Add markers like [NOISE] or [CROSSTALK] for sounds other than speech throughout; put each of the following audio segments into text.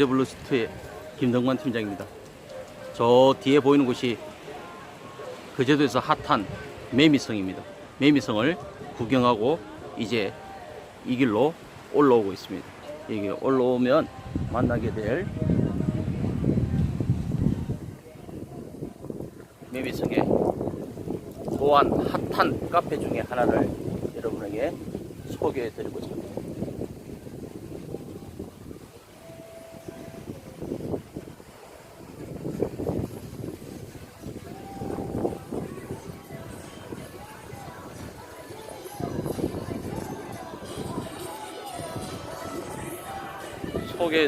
더블루시트의 김동관 팀장입니다. 저 뒤에 보이는 곳이 그 제도에서 핫한 매미성입니다. 매미성을 구경하고 이제 이 길로 올라오고 있습니다. 여기 올라오면 만나게 될 매미성의 또한 핫한 카페 중에 하나를 여러분에게 소개해 드리고자 합니다.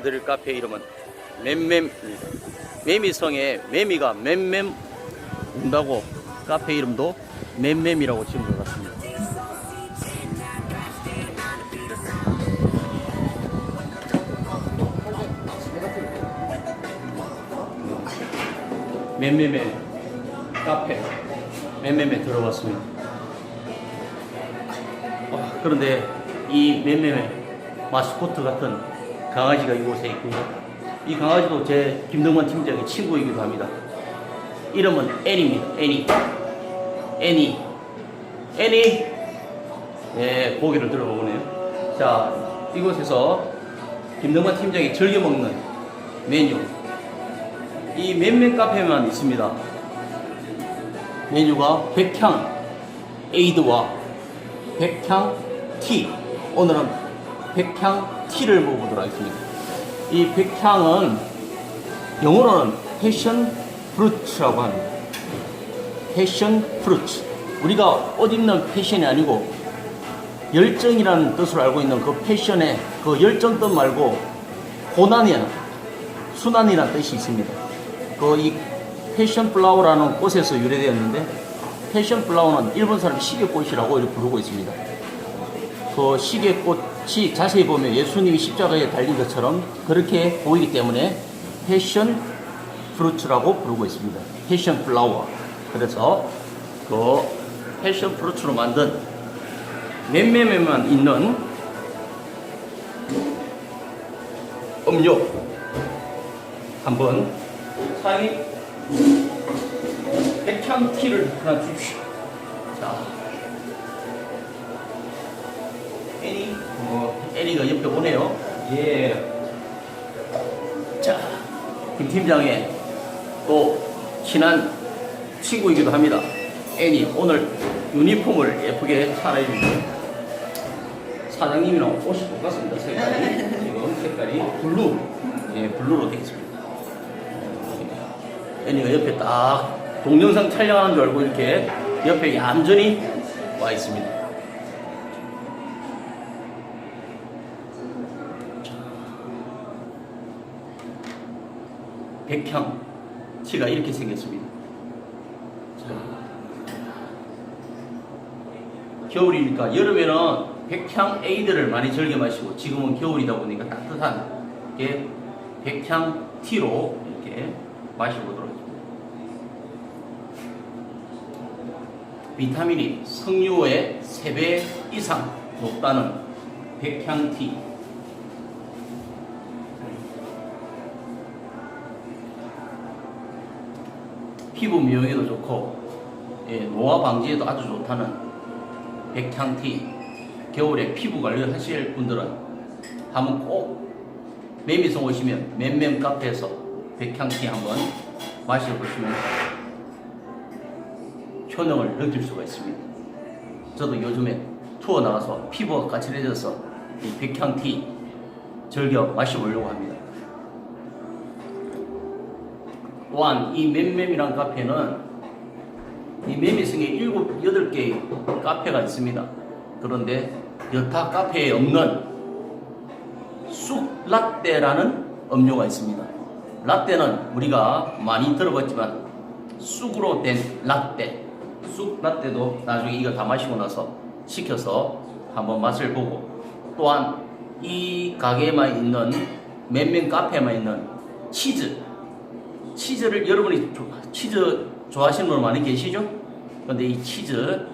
소개해드릴 카페 이름은 맴맴 매미성에 매미가 맴맴 운다고 카페 이름도 맴맴이라고 지은 것 같습니다. 맴맴의 카페 맴맴에 들어왔습니다. 어, 그런데 이 맴맴의 마스코트 같은 강아지가 이곳에 있고요. 이 강아지도 제 김동관 팀장의 친구이기도 합니다. 이름은 애니입니다. 애니. 애니. 애니. 네, 고기를 들어보네요. 자, 이곳에서 김동관 팀장이 즐겨 먹는 메뉴. 이 맨맨 카페만 있습니다. 메뉴가 백향 에이드와 백향 티. 오늘은 백향 티를 먹어보도록 하겠습니다. 이 백향은 영어로는 패션 프루츠라고 합니다. 패션 프루츠. 우리가 옷 입는 패션이 아니고 열정이라는 뜻으로 알고 있는 그 패션의 그 열정 뜻 말고 고난이야 순환이라는 뜻이 있습니다. 그 이 패션 플라워라는 꽃에서 유래되었는데 패션 플라워는 일본 사람 시계꽃이라고 부르고 있습니다. 그 시계 꽃이 자세히 보면 예수님이 십자가에 달린 것처럼 그렇게 보이기 때문에 패션 프루츠라고 부르고 있습니다. 패션 플라워. 그래서 그 패션 프루츠로 만든 맴매매만 있는 음료 한번 사장님 백향 티를 하나 주십시오. 자, 어, 애니가 옆에 오네요. 예. 자, 김 팀장의 또 친한 친구이기도 합니다. 애니 오늘 유니폼을 예쁘게 차려입니다. 사장님이랑 옷이 똑같습니다. 색깔이 지금 색깔이 블루, 예, 블루로 되어 있습니다. 애니가 옆에 딱 동영상 촬영하는 줄 알고 이렇게 옆에 얌전히 와 있습니다. 백향 티가 이렇게 생겼습니다. 자. 겨울이니까 여름에는 백향 에이드를 많이 즐겨 마시고 지금은 겨울이다 보니까 따뜻한 게 백향 티로 이렇게 마셔보도록 하겠습니다. 비타민이 석류의 3배 이상 높다는 백향 티 피부 미용에도 좋고 예, 노화 방지에도 아주 좋다는 백향티 겨울에 피부 관리 하실 분들은 한번 꼭 매미성 오시면 맴맴 카페에서 백향티 한번 마셔보시면 효능을 느낄 수가 있습니다. 저도 요즘에 투어 나가서 피부가 까칠해져서 이 백향티 즐겨 마셔보려고 합니다. 또한 이 맴맴이란 카페는 이 매미성에 일곱, 여덟 개의 카페가 있습니다. 그런데 여타 카페에 없는 쑥 라떼라는 음료가 있습니다. 라떼는 우리가 많이 들어봤지만 쑥으로 된 라떼, 쑥 라떼도 나중에 이거 다 마시고 나서 시켜서 한번 맛을 보고 또한 이 가게에만 있는 맨맨 카페에만 있는 치즈 치즈를 여러분이 조- 치즈 좋아하시는 분 많이 계시죠? 근데 이 치즈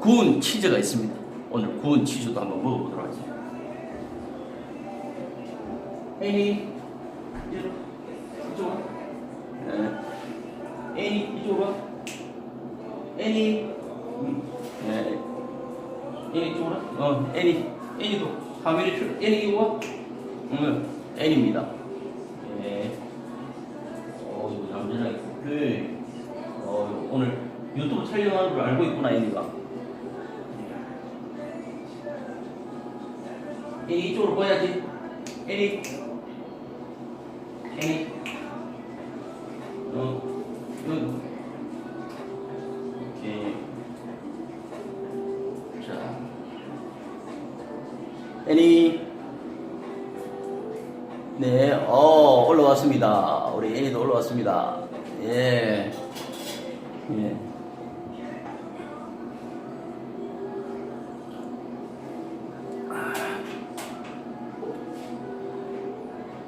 구운 치즈가 있습니다. 오늘 구운 치즈도 한번 먹어보도록 하겠습니다. 애니. 이쪽으로. 네. 애니 이쪽으로. 와. 애니. 애니 이쪽으로. 와. 어, 애니. 애니도 화면에 출. 애니 이거 와. 응. 애니입니다. 이거 남자랑 그, 어, 오늘 유튜브 촬영하는 걸 알고 있구나, 애니가. 애니 이쪽으로 보야지. 애니. 애니. 애니도 올라왔습니다. 예. 예.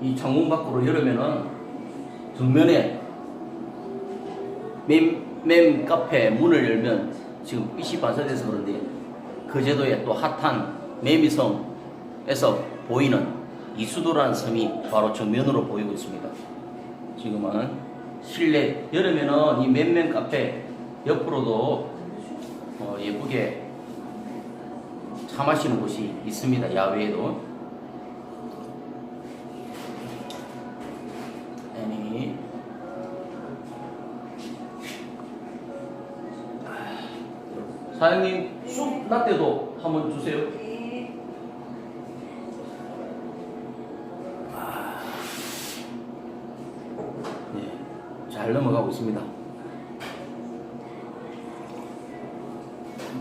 이 창문 밖으로 열으면은 정면에 맴, 맴 카페 문을 열면 지금 빛이 반사돼서 그런데 거제도의 또 핫한 매미섬에서 보이는 이수도라는 섬이 바로 정면으로 보이고 있습니다. 지금은 실내 여름에는 이 맨맨 카페 옆으로도 어, 예쁘게 차 마시는 곳이 있습니다. 야외에도. 애니 사장님 쑥 라떼도 한번 주세요. 네, 잘 넘어가고 있습니다.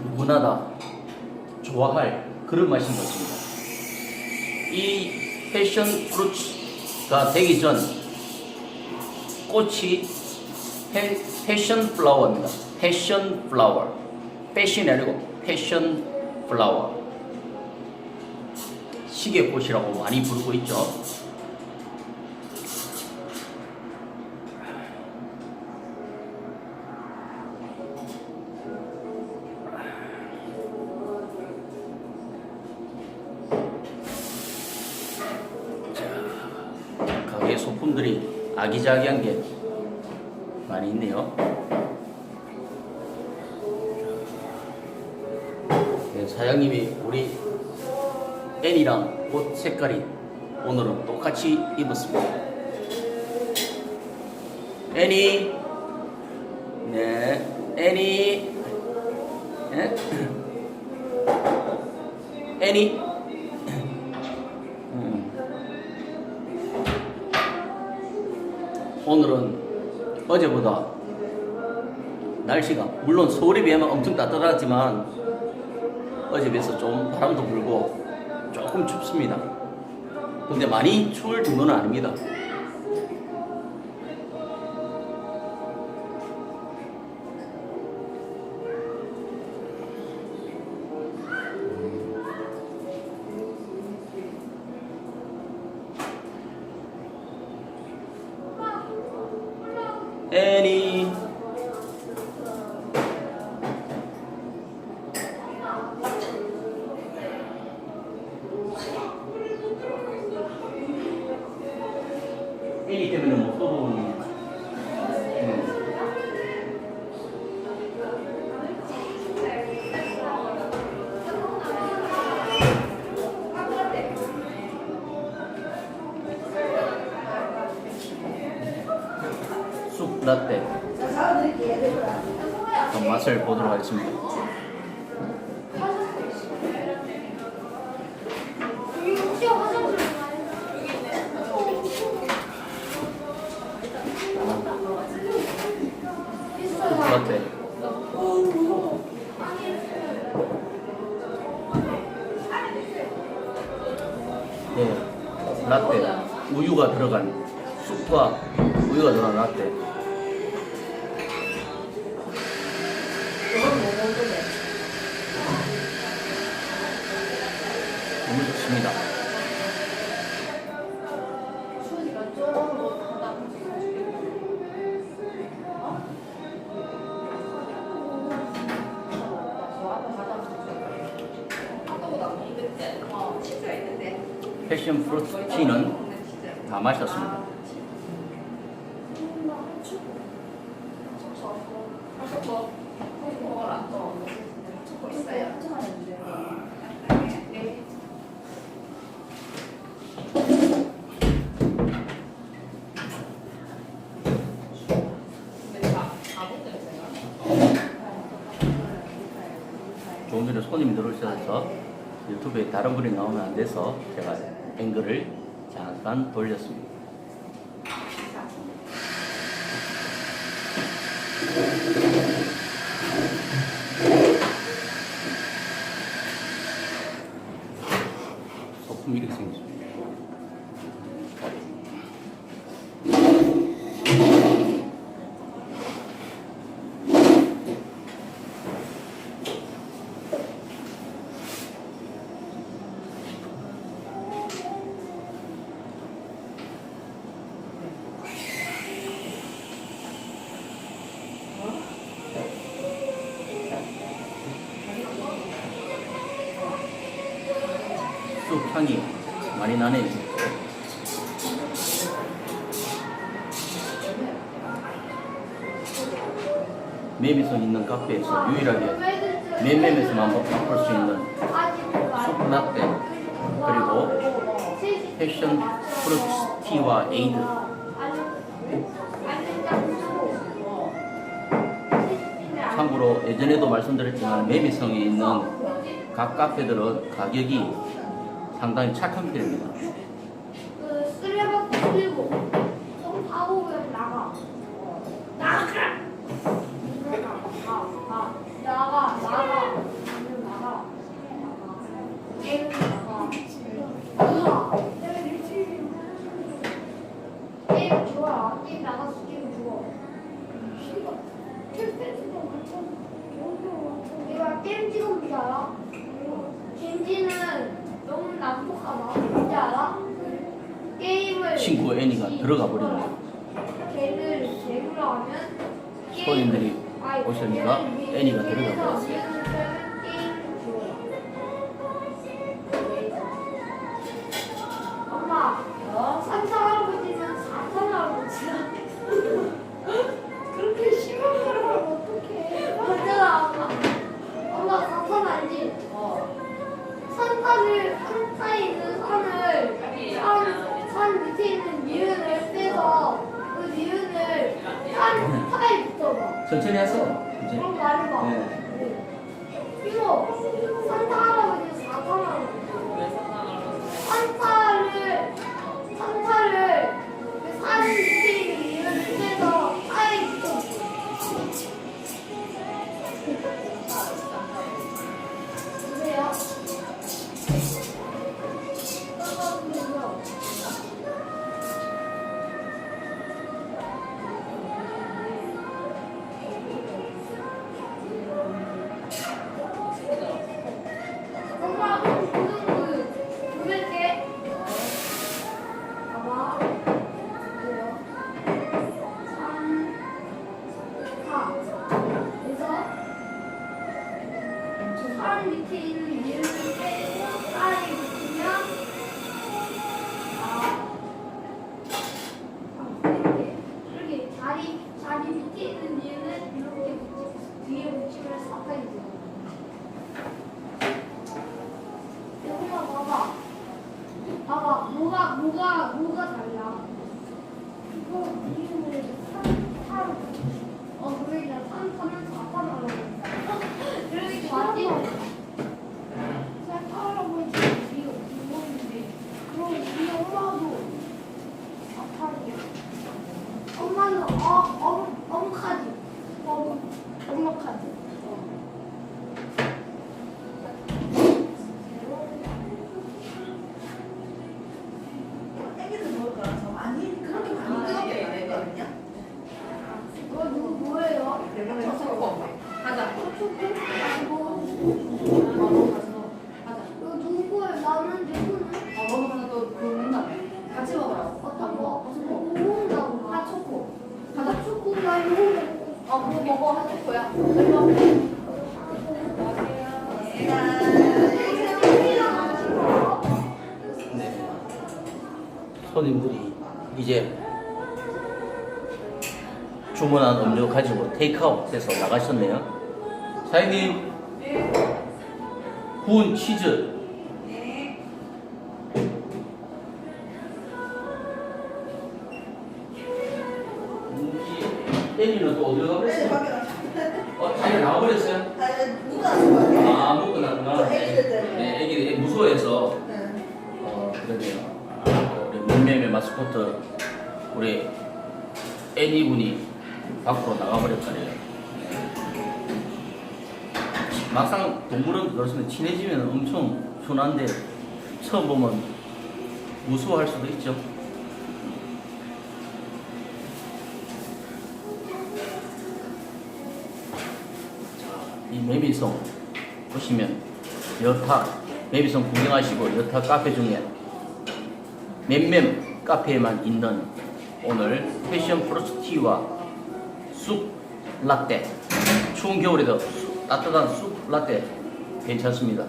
누구나 다 좋아할 그런 맛인 것 같습니다. 이 패션 프루츠가 되기 전 꽃이 패, 패션 플라워입니다. 패션 플라워. 패션이 아니고 패션 플라워. 시계꽃이라고 많이 부르고 있죠. 가게 소품들 이 아기자기한 게 많이 있네요. 네, 사장님이 우리 애니랑 옷 색깔이 오늘은 똑같이 입었습니다. 애니, 네, 애니, 네? [CLEARS THROAT] 애니. 오늘은 어제보다 날씨가 물론 서울에 비하면 엄청 따뜻하지만 어제 비해서 좀 바람도 불고 조금 춥습니다. 근데 많이 추울 정도는 아닙니다. 패션 프루트 티는 다 마셨습니다. 조금 전에 손님이 들어오셔서 유튜브에 다른 분이 나오면 안 돼서 제가 앵글을 잠깐 돌렸습니다. 소품 이렇게 생겼습니다. 쑥 향이 많이 나네요. 매미성 있는 카페에서 유일하게 맨맨에서만 맛볼 수 있는 쑥 라떼 그리고 패션 프루티와 에이드 참고로 예전에도 말씀드렸지만 매미성에 있는 각 카페들은 가격이 상당히 착한 편입니다. 그 쓰레받기 들고 손 하고 그냥 나가 나가 나가 나가 나가 그냥 나가 게임 나가 나가 게임 좋아 게임 나가서 게임 좋아 내가 게임 찍은 줄 알아? 겐지는 너무 난폭하다. 뭔지 알아? 게임을 애니가 들어가 손님들이 아니, 오시니까 애니가 들어가 버렸어요. 봐봐. 뭐가 뭐가 뭐가 달라. 이거 이름을 산 산. 어 그러니까 산 사는 사탄 하라고. 그러니까 맞지? 산 할아버지 이거 이건데 그럼 우리 엄마도 사탄이야. 엄마는 어엄 엄카지. 엄 엄마카지. 애기들 먹을 거라서 많이 그렇게 많이 뜨겁게 안 했거든요. 이거 누구 뭐예요? 저 섞어. 가자. 이거 가자. 누구예요? 나는 누구는? 어, 먹으면 또그 먹는다며. 같이 먹으라고. 어떤 거? 무슨 거? 모은다고 핫초코 핫초코가 이거 어, 그거 먹어. 이거. 네. 손님들이 이제 주문한 음료 가지고 테이크아웃 해서 나가셨네요. 사장님, 구운 치즈. 음, 이 애기는 또 어디로 네, 가버렸어요? 어, 자기가 나가버렸어요? 아, 먹고 애기들 때문에. 네, 애기들이 무서워해서. 네. 어, 그러네요. 아, 우리 문매매 마스코트, 우리 애니 분이 밖으로 나가버렸다네요. 네. 막상 동물은 그렇습니다. 친해지면 엄청 순한데 처음 보면 무서워할 수도 있죠. 이 매미성 보시면 여타 매미성 구경하시고 여타 카페 중에 맴맴 카페에만 있는 오늘 패션 프로스 티와 쑥 라떼. 추운 겨울에도 쑥- 따뜻한 쑥 라떼 괜찮습니다.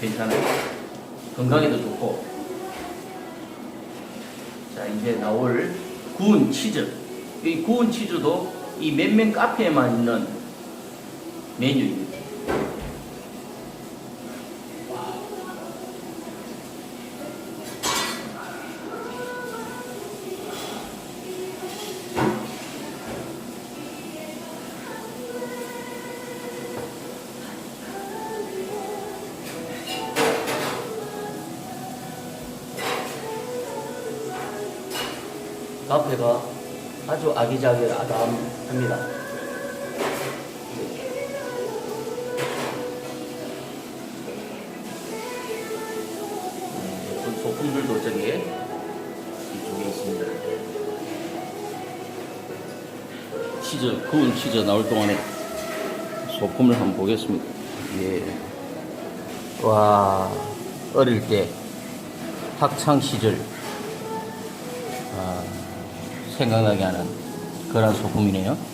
괜찮아요. 건강에도 좋고. 자 이제 나올 구운 치즈. 이 구운 치즈도 이 맴맴 카페에만 있는 메뉴입니다 아기자기하답니다. 음, 예쁜 소품들도 저기 이쪽에 있습니다. 치즈, 구운 치즈 나올 동안에 소품을 한번 보겠습니다. 예. 와, 어릴 때 학창 시절 아, 생각나게 하는 그런 소품이네요.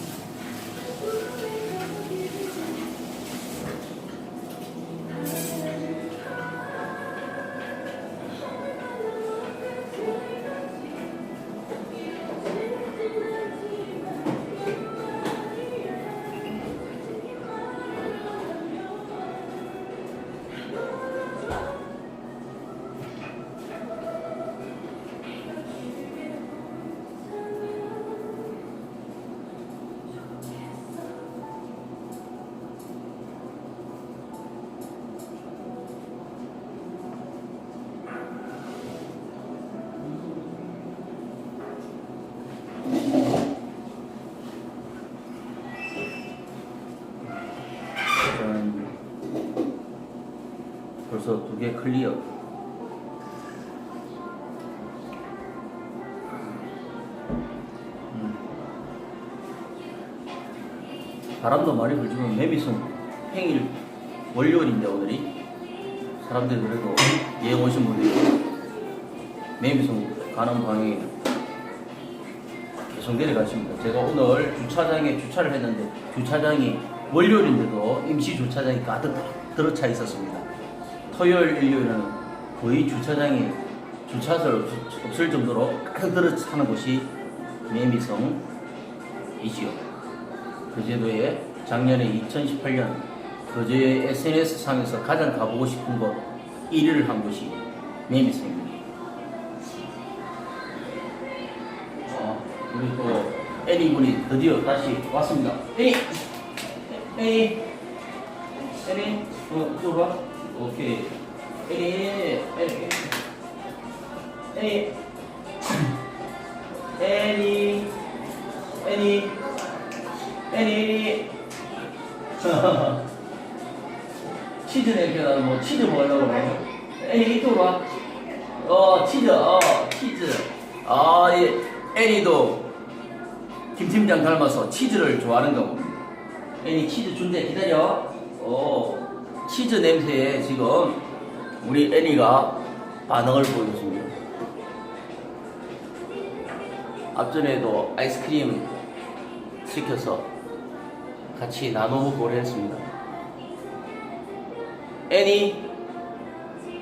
개 클리어. 음. 바람도 많이 불지만 매미성 평일 월요일인데 오늘이 사람들이 그래도 여행 오신 분들이 매미성 가는 방향에 계속 내려가십니다. 제가 오늘 주차장에 주차를 했는데 주차장이 월요일인데도 임시 주차장이 가득 들어차 있었습니다. 토요일, 일요일은 거의 주차장이 주차설 없- 없을 정도로 가득 들어 차는 곳이 매미성이지요. 거제도에 작년에 2018년 거제 SNS 상에서 가장 가보고 싶은 곳 1위를 한 곳이 매미성입니다. 어, 우리 또 애니 분이 드디어 다시 왔습니다. 애니, 애니, 애니, 어, 이쪽으로 와. 오케이. 애니, 애니, 애니. 치즈 냄새 나는 뭐 치즈 먹으려고 그래. 애니 이쪽으로 와. 어, 치즈, 어, 치즈. 아, 예. 애니도 김 팀장 닮아서 치즈를 좋아하는가. 애니 치즈 준대 기다려. 어, 치즈 냄새에 지금 우리 애니가 반응을 보여줬습니다. 앞전에도 아이스크림 시켜서 같이 나눠 먹고 했습니다. 애니,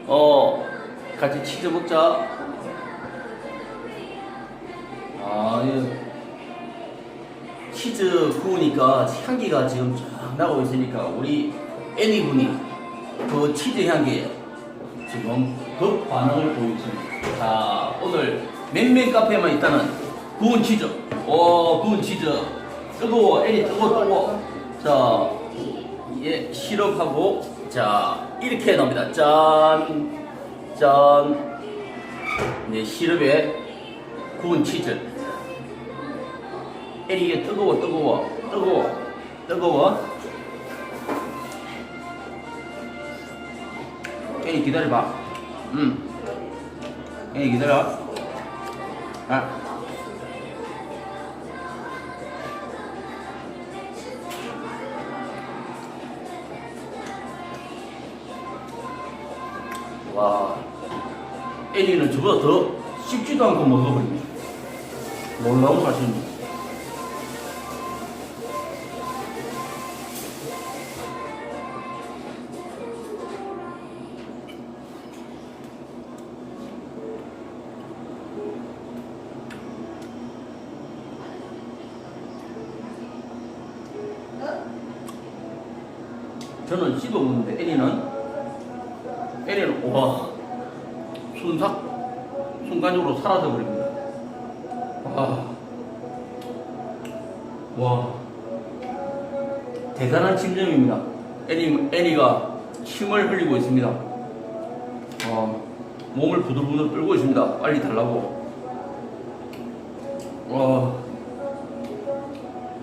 어, 같이 치즈 먹자. 이 치즈 구우니까 향기가 지금 쫙 나고 있으니까 우리 애니 분이 그 치즈 향기에 지금 급 반응을 보이고 있습니다. 자, 오늘 맨맨 카페에만 있다는 구운 치즈. 오, 구운 치즈. 뜨거워, 애니 뜨거워, 뜨거워. 자, 예, 시럽하고, 자, 이렇게 나옵니다. 짠, 짠. 네, 시럽에 구운 치즈. 애니 이게 뜨거워, 뜨거워, 뜨거워, 뜨거워. 애니 기다려봐. 음. 애니 기다려. 아. 와. 애니는 저보다 더 씹지도 않고 먹어버립니다. 놀라운 사실입니다. 순삭 순간적으로 사라져 버립니다. 와, 와 대단한 침점입니다. 애니 애니가 침을 흘리고 있습니다. 와, 몸을 부들부들 끌고 있습니다. 빨리 달라고. 와,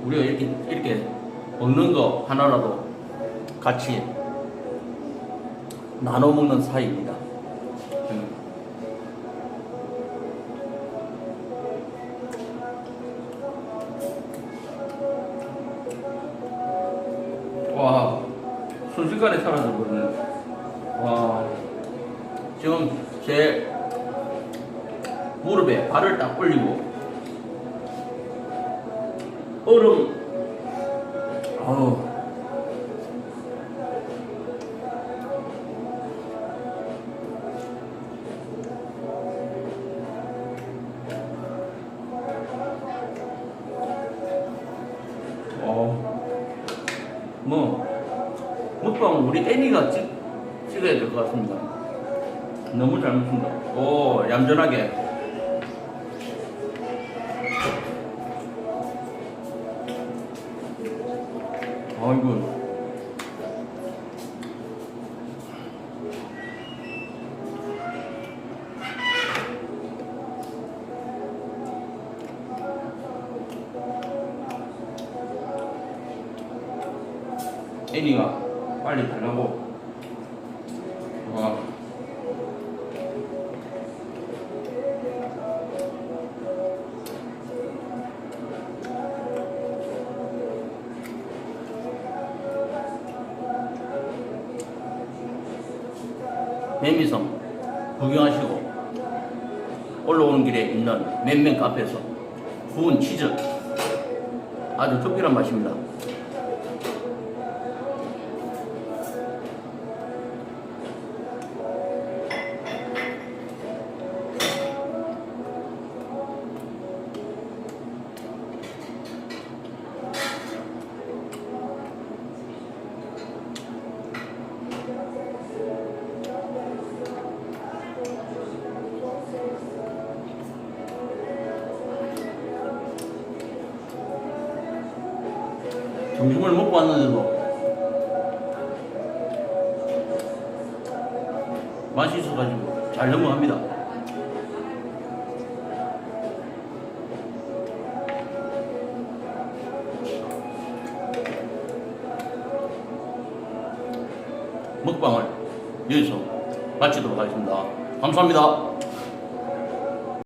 우리가 이렇게 이렇게 먹는 거 하나라도 같이 나눠 먹는 사이입니다. 무릎에 발을 딱 올리고 얼음, 아우. 잘 먹습니다. 오, 얌전하게. 아이고. 애니가 빨리 달라고. 맨맨 카페에서 구운 치즈 아주 특별한 맛입니다. 점심을 먹고 왔는데도 맛이 있어가지고 잘 넘어갑니다. 먹방을 여기서 마치도록 하겠습니다. 감사합니다.